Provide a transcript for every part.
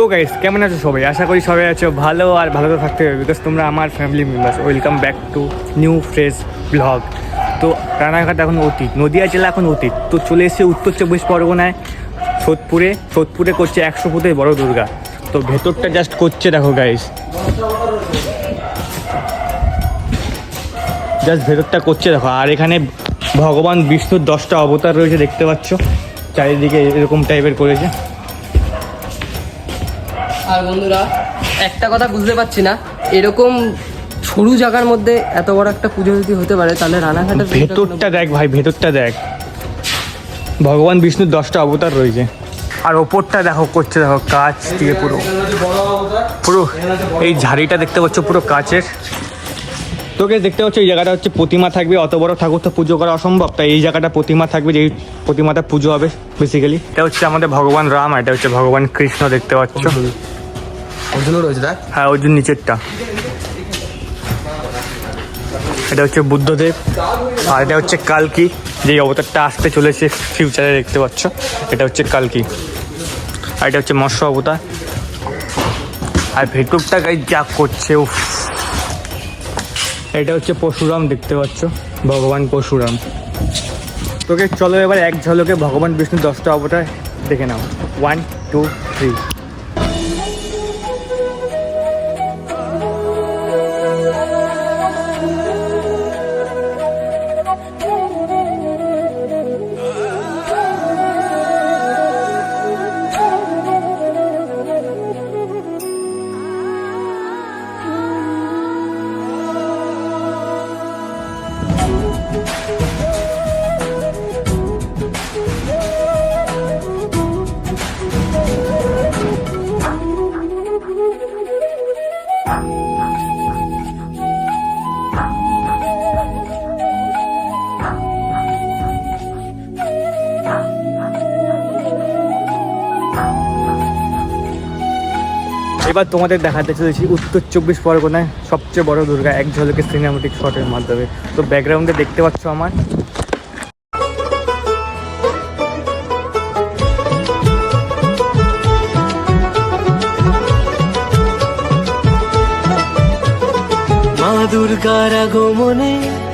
তো গাইস কেমন আছো সবাই? আশা করি সবাই আছো ভালো আর ভালো তো থাকতে হবে বিকজ তোমরা আমার family members welcome back to new fresh blog তো রানাঘাট এখন অতীত, নদিয়া জেলা এখন অতীত, তো চলে এসেছে উত্তর চব্বিশ পরগনায়, সোদপুরে সোদপুরে করছে একশো ফুটের বড় দুর্গা। তো ভেতরটা জাস্ট করছে দেখো গাইস জাস্ট ভেতরটা করছে দেখো, আর এখানে ভগবান বিষ্ণুর দশটা অবতার রয়েছে, দেখতে পাচ্ছ। চারিদিকে এরকম টাইপের করেছে। আর বন্ধুরা একটা কথা বুঝতে পারছি না এরকম সরু জায়গার মধ্যে এত বড় একটা পুজো যদি হতে পারে তাহলে রানাঘাটের ভেতরটা দেখ ভাই ভেতরটা দেখ। ভগবান বিষ্ণুর দশটা অবতার রয়েছে। আর ওপরটা দেখো করছে দেখো কাচ দিয়ে পুরো। পুরো এই ঝাড়িটা দেখতে পাচ্ছ পুরো কাচের। তোকে দেখতে পাচ্ছ এই জায়গাটা হচ্ছে প্রতিমা থাকবে। অত বড় ঠাকুর তো পুজো করা অসম্ভব তাই এই জায়গাটা প্রতিমা থাকবে যেই প্রতিমাটা পুজো হবে বেসিক্যালি এটা হচ্ছে আমাদের ভগবান রাম আর এটা হচ্ছে ভগবান কৃষ্ণ দেখতে পাচ্ছ। অরিজিনাল রয়েছে, দেখ। হ্যাঁ ওই জন্য নিচেরটা। এটা হচ্ছে বুদ্ধদেব, আর এটা হচ্ছে কালকি। যে অবতারটা আসতে চলেছে ফিউচারে দেখতে পাচ্ছ? এটা হচ্ছে কালকি। আর এটা হচ্ছে মৎস্য অবতার। আর ভেতরটা গাই যা করছে, উফ। এটা হচ্ছে পরশুরাম, দেখতে পাচ্ছ? ভগবান পরশুরাম। তোকে চলো এবার এক ঝলকে ভগবান বিষ্ণু দশটা অবতার দেখে নাও। ওয়ান টু থ্রি এবার তোমাদের দেখাতে চলেছি উত্তর চব্বিশ পরগনায় সবচেয়ে বড় দুর্গা এক ঝলকে সিনেমাটিক শটের মাধ্যমে। তো ব্যাকগ্রাউন্ডে দেখতে পাচ্ছ আমার। মা দুর্গার আগমনে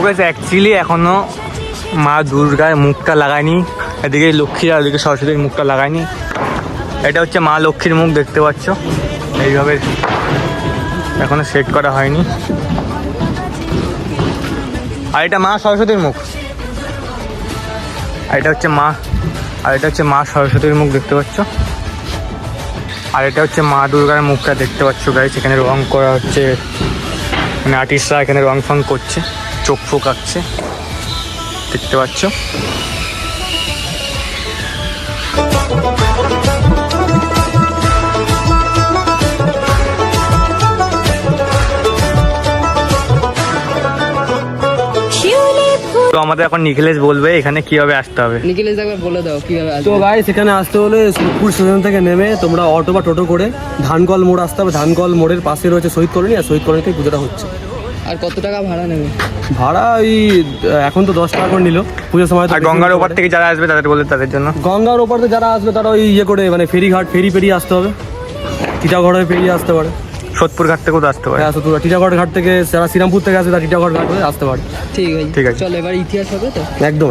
হোক অ্যাকচুয়ালি এখনও মা দুর্গার মুখটা লাগায়নি। এদিকে লক্ষ্মী আর ওদিকে সরস্বতীর মুখটা লাগায়নি। এটা হচ্ছে মা লক্ষ্মীর মুখ, দেখতে পাচ্ছ? এইভাবে এখনও সেট করা হয়নি। আর এটা মা সরস্বতীর মুখ। আর এটা হচ্ছে মা, আর এটা হচ্ছে মা সরস্বতীর মুখ, দেখতে পাচ্ছ? আর এটা হচ্ছে মা দুর্গার মুখটা, দেখতে পাচ্ছ গাইছে এখানে রং করা হচ্ছে। মানে আর্টিস্টরা এখানে রং ফং করছে। চোখ ফোক আঁকছে। দেখতে পাচ্ছ? তো আমাদের এখন নিখিলেশ বলবে এখানে কীভাবে আসতে হবে। নিখিলেশ একবার বলে দাও কীভাবে তো আসবে গাই সেখানে আসতে হলে সোদপুর স্টেশন থেকে নেমে তোমরা অটো বা টোটো করে ধানকল মোড় আসতে হবে। ধানকল মোড়ের পাশে রয়েছে শহীদ কলোনি আর শহীদ কলোনিতে পুজোটা হচ্ছে। আর কত টাকা ভাড়া নেবে? ভাড়া ওই এখন তো দশ টাকা করে নিল। পুজোর সময় তো আর গঙ্গার ওপার থেকে যারা আসবে তাদের বলে তাদের জন্য? গঙ্গার ওপারে যারা আসবে তারা ওই ইয়ে করে মানে ফেরিঘাট ফেরি পেরিয়ে আসতে হবে। টিটাগড় হয়ে পেরিয়ে আসতে পারে। সোদপুর ঘাট থেকেও তো আসতে পারে। হ্যাঁ শুধু টিটাগড় ঘাট থেকে যারা শ্রীরামপুর থেকে আসবে তারা টিটাগড় ঘাট হয়ে আসতে পারে। ঠিক আছে। ঠিক আছে। চল এবার ইতিহাস হবে তো? একদম।